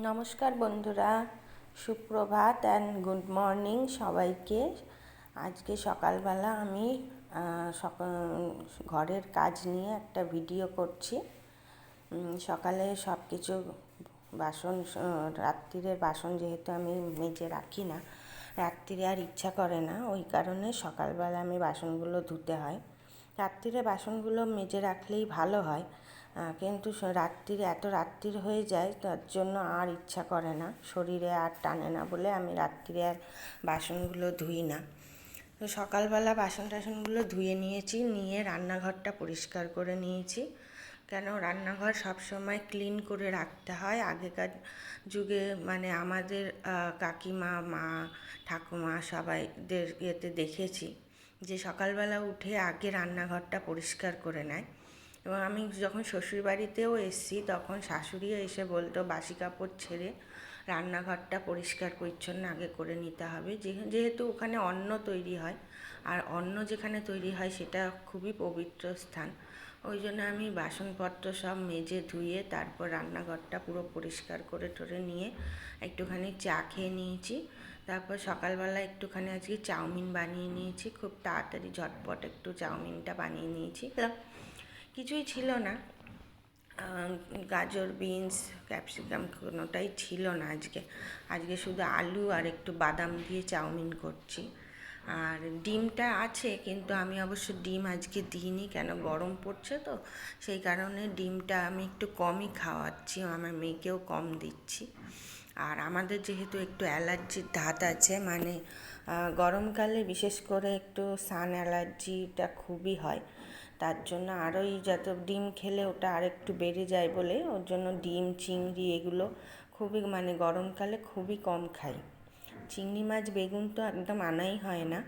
নমস্কার বন্ধুরা, সুপ্রভাত অ্যান্ড গুড মর্নিং সবাইকে। আজকে সকালবেলা আমি সকাল ঘরের কাজ নিয়ে একটা ভিডিও করছি। সকালে সব কিছু বাসন রাত্রিরের বাসন যেহেতু আমি মেজে রাখি না, রাত্রিরে আর ইচ্ছা করে না, ওই কারণে সকালবেলা আমি বাসনগুলো ধুতে হয়। রাত্রিরে বাসনগুলো মেজে রাখলেই ভালো হয়। কিন্তু রাত্রির, এত রাত্রির হয়ে যায়, তার জন্য আর ইচ্ছা করে না। শরীরে আর টানে না বলে আমি রাত্রিরে আর বাসনগুলো ধুই না। তো সকালবেলা বাসন টাসনগুলো ধুয়ে নিয়েছি, নিয়ে রান্নাঘরটা পরিষ্কার করে নিয়েছি। কেন? রান্নাঘর সবসময় ক্লিন করে রাখতে হয়। আগেকার যুগে মানে আমাদের কাকিমা, মা, ঠাকুমা সবাইদের ইয়েতে দেখেছি যে সকালবেলা উঠে আগে রান্নাঘরটা পরিষ্কার করে নেয়। এবং আমি যখন শ্বশুরবাড়িতেও এসছি, তখন শাশুড়িও এসে বলতো, বাসি কাপড় ছেড়ে রান্নাঘরটা পরিষ্কার পরিচ্ছন্ন আগে করে নিতে হবে। যেহেতু ওখানে অন্ন তৈরি হয়, আর অন্ন যেখানে তৈরি হয় সেটা খুবই পবিত্র স্থান। ওই জন্য আমি বাসনপত্র সব মেজে ধুয়ে তারপর রান্নাঘরটা পুরো পরিষ্কার করে টরে নিয়ে একটুখানি চা খেয়ে নিয়েছি। তারপর সকালবেলা একটুখানি আজকে চাউমিন বানিয়ে নিয়েছি। খুব তাড়াতাড়ি ঝটপট একটু চাউমিনটা বানিয়ে নিয়েছি। কিছুই ছিল না। গাজর বিনস ক্যাপসিকাম কোনোটাই ছিল না আজকে। আজকে শুধু আলু আর একটু বাদাম দিয়ে চাউমিন করছি। আর ডিমটা আছে, কিন্তু আমি অবশ্য ডিম আজকে দিইনি, কেন গরম পড়ছে তো। সেই কারণে ডিমটা আমি একটু কমই খাওয়াচ্ছি, আমার মেয়েকেও কম দিচ্ছি। আর আমাদের যেহেতু একটু অ্যালার্জির ধাত আছে মানে গরমকালে বিশেষ করে একটু সান অ্যালার্জিটা খুবই হয়। তার জন্য আরোই যত ডিম খেলে ওটা আরেকটু বেড়ে যায় বলে, ওর জন্য ডিম, চিংড়ি এগুলো খুবই মানে গরমকালে খুবই কম খাই। চিংড়ি মাছ, বেগুন তো একদম আনাই হয় না।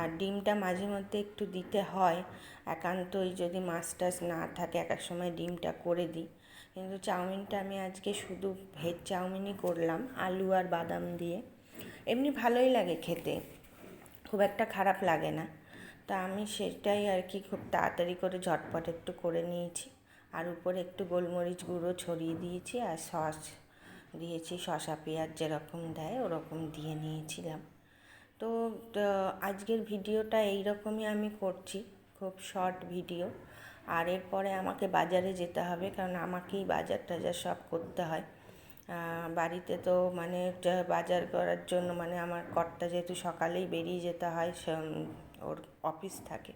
আর ডিমটা মাঝে মধ্যে একটু দিতে হয়, একান্তই যদি মাছ টাছ না থাকে, এক এক সময় ডিমটা করে দিই। কিন্তু চাউমিনটা আমি আজকে শুধু ভেজ চাউমিনই করলাম, আলু আর বাদাম দিয়ে। এমনি ভালোই লাগে খেতে, খুব একটা খারাপ লাগে না। তা আমি সেটাই আর কি খুব তাড়াতাড়ি করে ঝটপট একটু করে নিয়েছি। আর উপরে একটু গোলমরিচ গুঁড়ো ছড়িয়ে দিয়েছি আর সস দিয়েছি শশা পেঁয়াজ যেরকম দেয় ওরকম দিয়ে নিয়েছিলাম। তো আজকের ভিডিওটা এই রকমই আমি করছি, খুব শর্ট ভিডিও। আর এরপরে আমাকে বাজারে যেতে হবে কারণ আমাকেই বাজার টাজার সব করতে হয়। বাড়িতে তো মানে বাজার করার জন্য মানে আমার কর্তা যেহেতু সকালেই বেরিয়ে যেতে হয় ওর অফিস থাকে।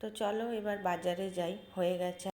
তো চলো এবার বাজারে যাই, হয়ে গেছে